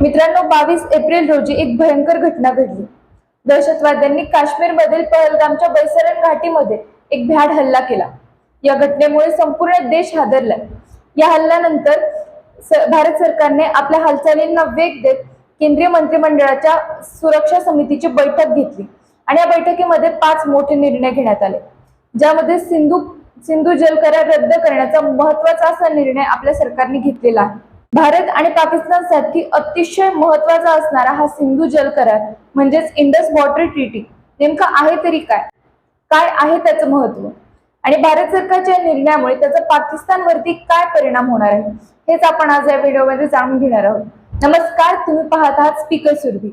मित्रांनो बावीस एप्रिल रोजी एक भयंकर घटना घडली. दहशतवाद्यांनी काश्मीरमधील पहलगामच्या बैसरण घाटीमध्ये एक भ्याड हल्ला केला. या घटनेमुळे संपूर्ण देश हादरला या हल्ल्यानंतर स- भारत सरकारने आपल्या हालचालींना वेग देत केंद्रीय मंत्रिमंडळाच्या सुरक्षा समितीची बैठक घेतली आणि या बैठकीमध्ये पाच मोठे निर्णय घेण्यात आले. ज्यामध्ये सिंधू सिंधू जल करार रद्द करण्याचा महत्त्वाचा असा निर्णय आपल्या सरकारने घेतलेला आहे. भारत आणि पाकिस्तानसाठी अतिशय महत्त्वाचा असणारा हा सिंधू जल करार म्हणजेच इंडस वॉटर ट्रीटी नेमका आहे तरी काय? काय आहे त्याचं महत्त्व आणि भारत सरकारच्या निर्णयामुळे त्याचा पाकिस्तानवरती काय परिणाम होणार आहे? हेच आपण आज या व्हिडिओमध्ये जाणून घेणार आहोत. नमस्कार तुम्ही पाहत आहात स्पीकर सुरभी.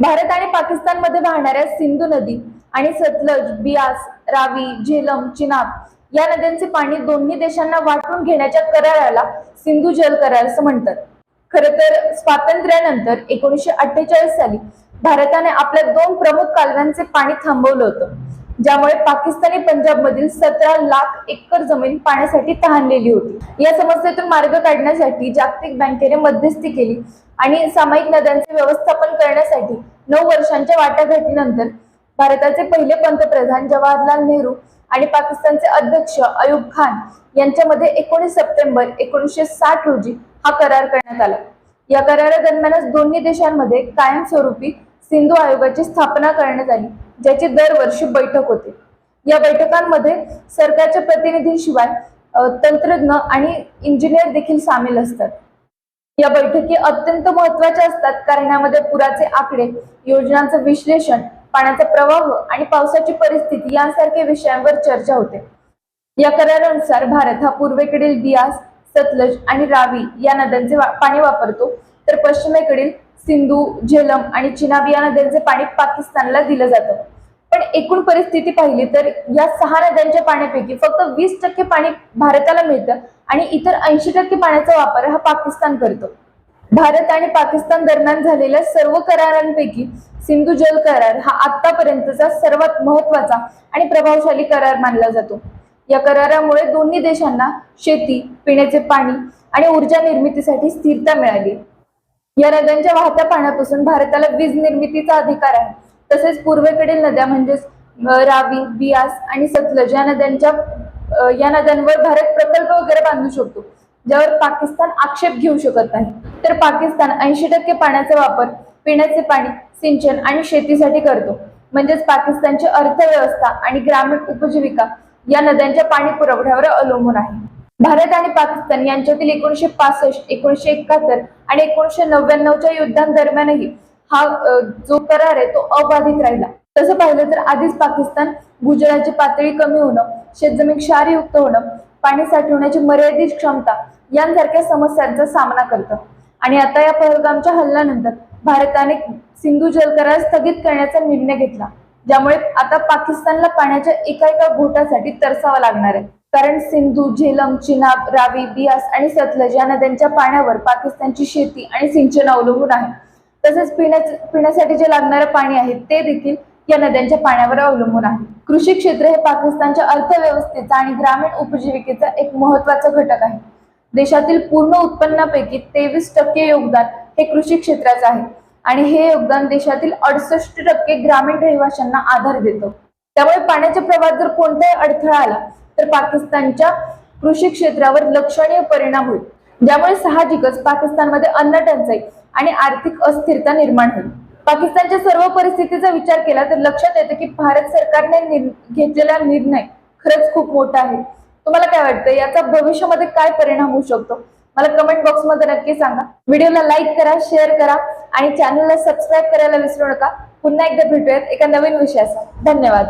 भारत आणि पाकिस्तानमध्ये वाहणाऱ्या सिंधू नदी आणि सतलज बियास रावी झेलम चिनाब या नद्यांचे पाणी दोन्ही देशांना वाटून घेण्याच्या कराराला सिंधू जल करार असं म्हणतात. खर तर स्वातंत्र्यानंतर एकोणीसशे अठ्ठेचाळीस साली भारताने आपल्या दोन प्रमुख कालव्यांचे पाणी थांबवलं होतं ज्यामुळे पाकिस्तानी पंजाब मधील सतरा लाख एकर जमीन पाण्यासाठी तहानलेली होती. या समस्येतून मार्ग काढण्यासाठी जागतिक बँकेने मध्यस्थी केली आणि सामायिक नद्यांचे व्यवस्थापन करण्यासाठी नऊ वर्षांच्या वाटाघाटीनंतर भारताचे पहिले पंतप्रधान जवाहरलाल नेहरू आणि पाकिस्तानचे अध्यक्ष अयूब खान यांच्यामध्ये एकोणीस सप्टेंबर एकोणीसशे साठ रोजी हा करार करण्यात आला. या करारादरम्यानच दोन्ही देशांमध्ये कायमस्वरूपी सिंधू आयोगाची स्थापना करण्यात आली ज्याची दरवर्षी बैठक होते. या बैठकांमध्ये सरकारच्या प्रतिनिधींशिवाय तंत्रज्ञ आणि इंजिनियर देखील सामील असतात. या बैठकी अत्यंत महत्त्वाच्या असतात कारण यामध्ये पुराचे आकडे योजनांचं विश्लेषण पाण्याचा प्रवाह आणि पावसाची परिस्थिती यांसारख्या विषयांवर चर्चा होते. या करारानुसार भारत हा पूर्वेकडील बियास सतलज आणि रावी या नद्यांचे पाणी वापरतो. तर पश्चिमेकडील सिंधू झेलम आणि चिनाब या नद्यांचे पाणी पाकिस्तानला दिलं जातं. पण एकूण परिस्थिती पाहिली तर या सहा नद्यांच्या पाण्यापैकी फक्त वीस टक्के पाणी भारताला मिळतं आणि इतर ऐंशी टक्के पाण्याचा वापर हा पाकिस्तान करतो. भारत आणि पाकिस्तान दरम्यान झालेल्या सर्व करारांपैकी सिंधू जल करार हा आतापर्यंतचा सर्वात महत्त्वाचा आणि प्रभावशाली करार मानला जातो. या करारामुळे दोन्ही देशांना शेती पिण्याचे पाणी आणि ऊर्जा निर्मितीसाठी स्थिरता मिळाली. या नद्यांच्या वाहत्या पाण्यापासून भारताला वीज निर्मितीचा अधिकार आहे. तसेच पूर्वेकडील नद्या म्हणजेच रावी बियास आणि सतलज या नद्यांच्या या नद्यांवर भारत प्रकल्प वगैरे बांधू शकतो. ज्यावर पाकिस्तान आक्षेप घेऊ शकत नाही. तर पाकिस्तान ऐंशी टक्के पाण्याचा वापर पिण्याचे पाणी सिंचन आणि शेतीसाठी करतो. म्हणजेच पाकिस्तानची अर्थव्यवस्था आणि ग्रामीण उपजीविका या नद्यांच्या पाणी पुरवठ्यावर अवलंबून आहे. भारत आणि पाकिस्तान यांच्यातील एकोणीशे पासष्ट एकोणीशे एकाहत्तर आणि एकोणीशे नव्याण्णवच्या युद्धांदरम्यानही हा जो करार आहे तो अबाधित राहिला. तसं पाहिलं तर आधीच पाकिस्तान भूजलाची पातळी कमी होणं शेतजमीन क्षारयुक्त होणं पाणी साठवण्याची मर्यादित क्षमता यांसारख्या समस्यांचा सामना करतं. आणि आता या पहलगामच्या हल्ल्यानंतर भारताने सिंधू जल करार स्थगित करण्याचा निर्णय घेतला. ज्यामुळे आता पाकिस्तानला पाण्याच्या एका एका घोटासाठी तरसावा लागणार आहे. कारण सिंधू झेलम चिनाब रावी बियास आणि सतलज या नद्यांच्या पाण्यावर पाकिस्तानची शेती आणि सिंचन अवलंबून आहे. तसेच पिण्याचे पिण्यासाठी जे लागणारं पाणी आहे ते देखील या नद्यांच्या पाण्यावर अवलंबून आहे. कृषी क्षेत्र हे पाकिस्तानच्या अर्थव्यवस्थेचा आणि ग्रामीण उपजीविकेचा एक महत्त्वाचा घटक आहे. देशातील पूर्ण उत्पन्नापैकी तेवीस टक्के योगदान हे कृषी क्षेत्राचं आहे. आणि हे योगदान देशातील अडसष्ट टक्के ग्रामीण रहिवाशांना आधार देतो. त्यामुळे पाण्याच्या प्रवाहात जर कोणताही अडथळा आला तर पाकिस्तानच्या कृषी क्षेत्रावर लक्षणीय परिणाम होईल. ज्यामुळे साहजिकच पाकिस्तानमध्ये अन्न टंचाई आणि आर्थिक अस्थिरता निर्माण होईल. पाकिस्तानच्या सर्व परिस्थितीचा विचार केला तर लक्षात येतं की भारत सरकारने निर- घेतलेला निर्णय खरंच खूप मोठा आहे. तुम्हाला काय वाटतं? याचा भविष्यामध्ये काय परिणाम होऊ शकतो? मला कमेंट बॉक्समध्ये नक्की सांगा. व्हिडिओला लाईक करा शेअर करा आणि चॅनलला सबस्क्राईब करायला विसरू नका. पुन्हा एकदा भेटूयात एका नवीन विषयाचा धन्यवाद.